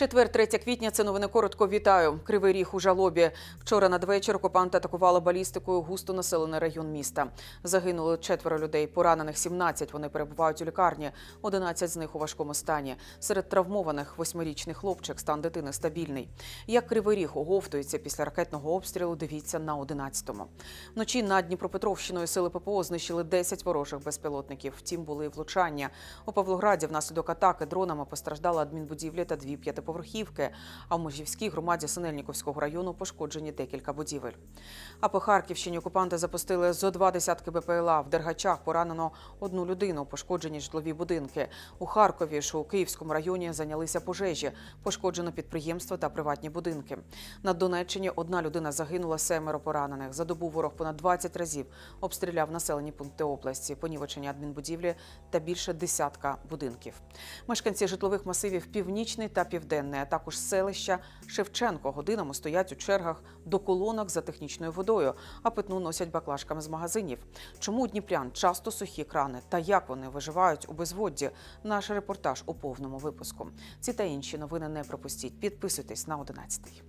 Четвер, 3 квітня. Це новини коротко. Вітаю. Кривий ріг у жалобі. Вчора надвечір окупанти атакували балістикою густо населений район міста. Загинули четверо людей. Поранених 17. Вони перебувають у лікарні. 11 з них у важкому стані. Серед травмованих восьмирічний хлопчик. Стан дитини стабільний. Як кривий ріг оговтується після ракетного обстрілу? Дивіться на 11-му. Вночі над Дніпропетровщиною сили ППО знищили 10 ворожих безпілотників. Втім, були і влучання. У Павлограді внаслідок атаки дронами постраждала адмінбудівля та дві п'ятиповерхівки. А в Можівській громаді Синельніковського району пошкоджені декілька будівель. А по Харківщині окупанти запустили зо два десятки БПЛА. В Дергачах поранено одну людину, пошкоджені житлові будинки. У Харкові ж у Київському районі зайнялися пожежі. Пошкоджено підприємства та приватні будинки. На Донеччині одна людина загинула, семеро поранених. За добу ворог понад 20 разів обстріляв населені пункти області, понівечені адмінбудівлі та більше десятка будинків. Мешканці житлових масивів Північний та Південний, а також селища Шевченко годинами стоять у чергах до колонок за технічною водою, а питну носять баклажками з магазинів. Чому у дніпрян часто сухі крани та як вони виживають у безводді? Наш репортаж у повному випуску. Ці та інші новини не пропустіть. Підписуйтесь на 11.